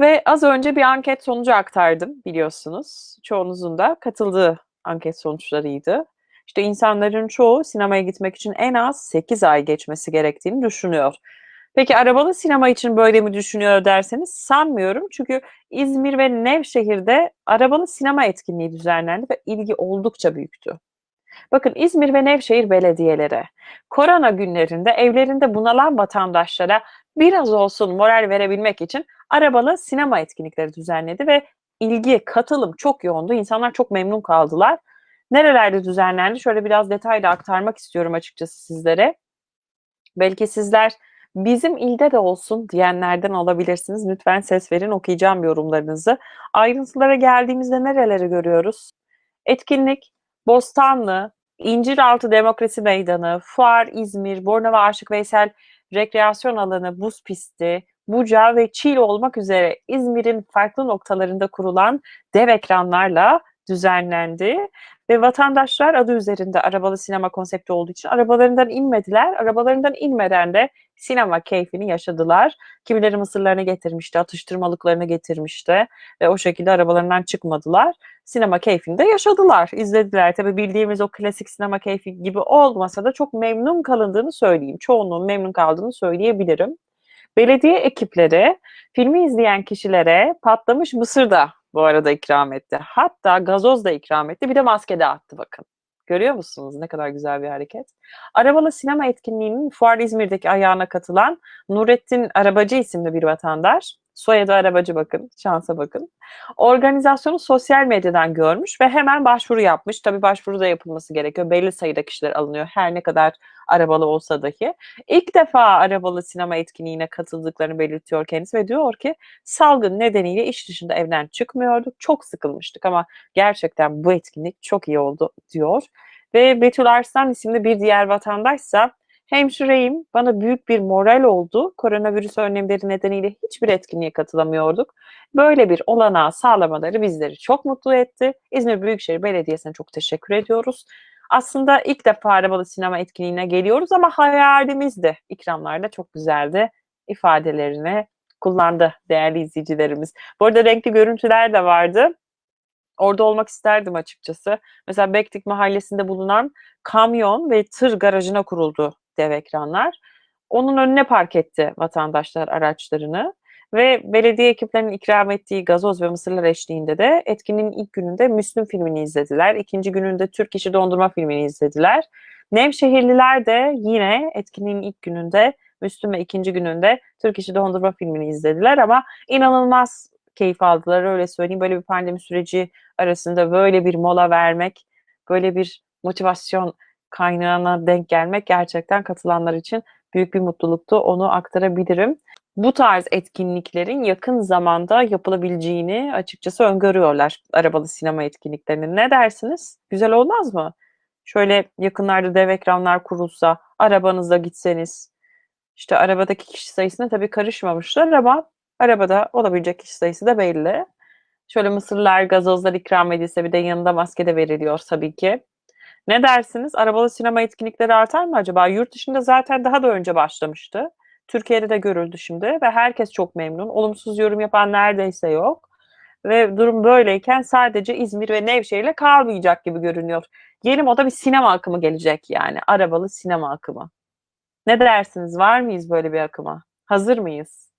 Ve az önce bir anket sonucu aktardım biliyorsunuz. Çoğunuzun da katıldığı anket sonuçlarıydı. İşte insanların çoğu sinemaya gitmek için en az 8 ay geçmesi gerektiğini düşünüyor. Peki arabalı sinema için böyle mi düşünüyor derseniz sanmıyorum. Çünkü İzmir ve Nevşehir'de arabalı sinema etkinliği düzenlendi ve ilgi oldukça büyüktü. Bakın İzmir ve Nevşehir belediyeleri korona günlerinde evlerinde bunalan vatandaşlara biraz olsun moral verebilmek için arabalı sinema etkinlikleri düzenledi ve ilgi, katılım çok yoğundu. İnsanlar çok memnun kaldılar. Nerelerde düzenlendi? Şöyle biraz detaylı aktarmak istiyorum açıkçası sizlere. Belki sizler bizim ilde de olsun diyenlerden olabilirsiniz. Lütfen ses verin, okuyacağım yorumlarınızı. Ayrıntılara geldiğimizde nereleri görüyoruz? Etkinlik Bostanlı, İnciraltı Demokrasi Meydanı, Fuar İzmir, Bornova Aşık Veysel Rekreasyon Alanı, Buz Pisti, Buca ve Çiğli olmak üzere İzmir'in farklı noktalarında kurulan dev ekranlarla düzenlendi ve vatandaşlar adı üzerinde arabalı sinema konsepti olduğu için arabalarından inmediler. Arabalarından inmeden de sinema keyfini yaşadılar. Kimileri mısırlarını getirmişti, atıştırmalıklarını getirmişti ve o şekilde arabalarından çıkmadılar. Sinema keyfini de yaşadılar, izlediler. Tabi bildiğimiz o klasik sinema keyfi gibi olmasa da çok memnun kalındığını söyleyeyim. Çoğunluğun memnun kaldığını söyleyebilirim. Belediye ekipleri filmi izleyen kişilere patlamış mısır da bu arada ikram etti. Hatta gazoz da ikram etti. Bir de maske dağıttı bakın. Görüyor musunuz ne kadar güzel bir hareket? Arabalı sinema etkinliğinin Fuar İzmir'deki ayağına katılan Nurettin Arabacı isimli bir vatandaş Soyadı arabacı bakın, şansa bakın. Organizasyonu sosyal medyadan görmüş ve hemen başvuru yapmış. Tabii başvuru da yapılması gerekiyor. Belli sayıda kişiler alınıyor her ne kadar arabalı olsa dahi. İlk defa arabalı sinema etkinliğine katıldıklarını belirtiyor kendisi ve diyor ki salgın nedeniyle iş dışında evden çıkmıyorduk. Çok sıkılmıştık ama gerçekten bu etkinlik çok iyi oldu diyor. Ve Betül Arslan isimli bir diğer vatandaşsa Hemşireyim, bana büyük bir moral oldu. Koronavirüs önlemleri nedeniyle hiçbir etkinliğe katılamıyorduk. Böyle bir olanağı sağlamaları bizleri çok mutlu etti. İzmir Büyükşehir Belediyesi'ne çok teşekkür ediyoruz. Aslında ilk defa arabalı sinema etkinliğine geliyoruz ama hayalimizdi. İkramlar da çok güzeldi. ifadelerini kullandı değerli izleyicilerimiz. Bu arada renkli görüntüler de vardı. Orada olmak isterdim açıkçası. Mesela Bektik Mahallesi'nde bulunan kamyon ve tır garajına kuruldu dev ekranlar. Onun önüne park etti vatandaşlar araçlarını ve belediye ekiplerinin ikram ettiği gazoz ve mısırlar eşliğinde de etkinin ilk gününde Müslüm filmini izlediler. İkinci gününde Türk İşi Dondurma filmini izlediler. Nevşehirliler de yine etkinin ilk gününde Müslüm ve ikinci gününde Türk İşi Dondurma filmini izlediler ama inanılmaz keyif aldılar öyle söyleyeyim. Böyle bir pandemi süreci arasında böyle bir mola vermek, böyle bir motivasyon kaynağına denk gelmek gerçekten katılanlar için büyük bir mutluluktu. Onu aktarabilirim. Bu tarz etkinliklerin yakın zamanda yapılabileceğini açıkçası öngörüyorlar arabalı sinema etkinliklerinin. Ne dersiniz? Güzel olmaz mı? Şöyle yakınlarda dev ekranlar kurulsa, arabanızda gitseniz, işte arabadaki kişi sayısına tabii karışmamışlar ama arabada olabilecek kişi sayısı da belli. Şöyle mısırlar, gazozlar ikram edilse bir de yanında maske de veriliyor tabii ki. Ne dersiniz? Arabalı sinema etkinlikleri artar mı acaba? Yurt dışında zaten daha da önce başlamıştı. Türkiye'de de görüldü şimdi ve herkes çok memnun. Olumsuz yorum yapan neredeyse yok. Ve durum böyleyken sadece İzmir ve Nevşehir'le kalmayacak gibi görünüyor. Yeni moda bir sinema akımı gelecek yani. Arabalı sinema akımı. Ne dersiniz? Var mıyız böyle bir akıma? Hazır mıyız?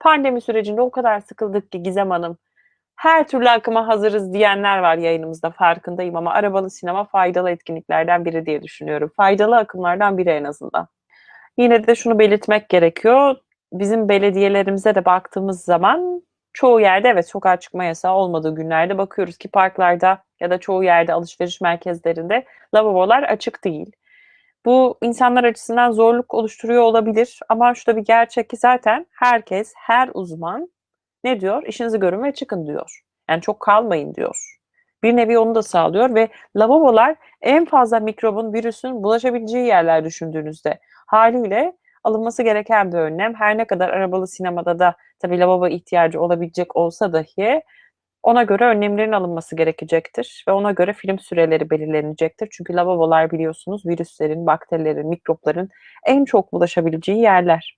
Pandemi sürecinde o kadar sıkıldık ki Gizem Hanım her türlü akıma hazırız diyenler var yayınımızda farkındayım ama arabalı sinema faydalı etkinliklerden biri diye düşünüyorum. Faydalı akımlardan biri en azından. Yine de şunu belirtmek gerekiyor. Bizim belediyelerimize de baktığımız zaman çoğu yerde evet sokağa çıkma yasağı olmadığı günlerde bakıyoruz ki parklarda ya da çoğu yerde alışveriş merkezlerinde lavabolar açık değil. Bu insanlar açısından zorluk oluşturuyor olabilir ama şu da bir gerçek ki zaten herkes, her uzman ne diyor? İşinizi görün ve çıkın diyor. Yani çok kalmayın diyor. Bir nevi onu da sağlıyor ve lavabolar en fazla mikrobun, virüsün bulaşabileceği yerler düşündüğünüzde haliyle alınması gereken bir önlem. Her ne kadar arabalı sinemada da tabii lavabo ihtiyacı olabilecek olsa dahi ona göre önlemlerin alınması gerekecektir ve ona göre film süreleri belirlenecektir. Çünkü lavabolar biliyorsunuz virüslerin, bakterilerin, mikropların en çok bulaşabileceği yerler.